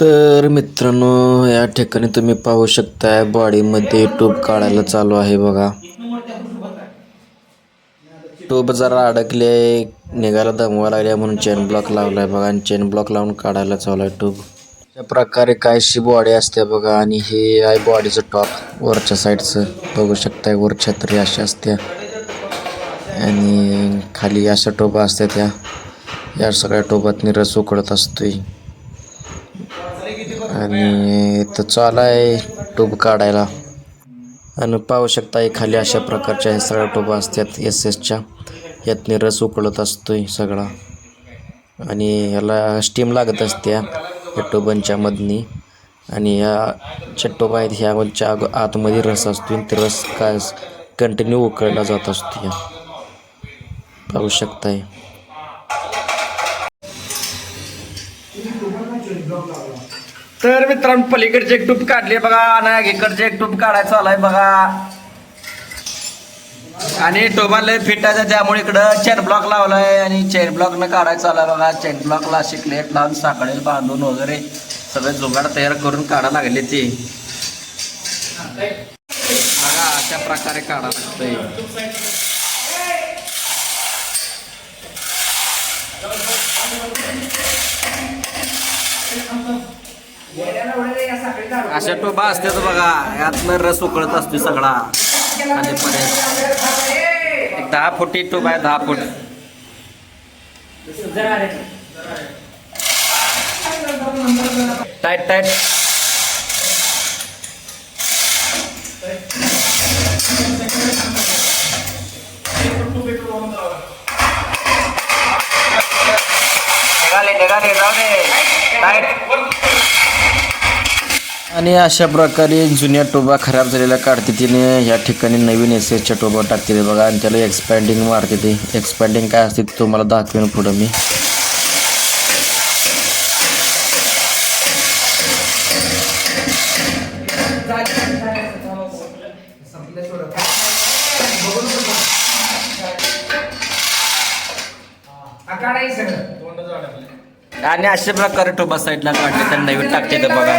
तर मित्रांनो या ठिकाणी तुम्ही पाहू शकताय बॉडीमध्ये टूब काढायला चालू आहे बघा. टूब जरा अडकले निघायला दमवा लागल्या म्हणून चेन ब्लॉक लावलाय बघा आणि चेन ब्लॉक लावून काढायला चालू आहे ट्यूब अशा प्रकारे कायशी बॉडी असते बघा आणि हे आहे बॉडीचं टॉप वरच्या साईडचं बघू शकताय वर छत्री अशी असते आणि खाली अशा टोपा असत्या त्या. या सगळ्या टोपातनी रस उकळत असतोय. आणि इथं चालू आहे काढायला. आणि पाहू शकता हे खाली अशा प्रकारच्या हे सगळ्या टोबा असतात एस एसच्या यातनी रस उकळत असतोय सगळा. आणि ह्याला स्टीम लागत असते या टोबांच्या मधनी. आणि या ज्या टोबा आहेत ह्याच्या अग आतमध्ये रस असतो आणि ते रस काय कंटिन्यू उकळला जात असतो या. पाहू शकताय. तर मित्रांनो पलीकडचे एक टूप काढले बघा आणि इकडचे एक टूप काढायचं आलाय बघा. आणि टोबाला फिटायचं त्यामुळे इकडं चेन ब्लॉक लावलाय आणि चेन ब्लॉक न काढायचं आलाय बघा. चेन ब्लॉकला अशी क्लेट लावून साखळे बांधून वगैरे सगळे जुगाड तयार करून काढा लागले ते. बघा अशा प्रकारे काढा लागतंय. अशा टोबा असतात बघा यातनं रस उकळत असतो सगळा. आणि एक दहा फुटी टोबा आहे दहा फूट. Tight tight. निघाले निघाले जाऊ दे. टाईट. आणि अशा प्रकारे जुन्या टोबा खराब झालेल्या काढते तिने या ठिकाणी नवीन एस एसच्या टोबा टाकते बघा आणि त्याला एक्सपॅन्डिंग मारते ते एक्सपॅन्डिंग काय असते ते तुम्हाला दाखवेन पुढं मी. आणि अशा प्रकारे टोबा साईडला काढले त्यांना नवीन टाकते तर बघा.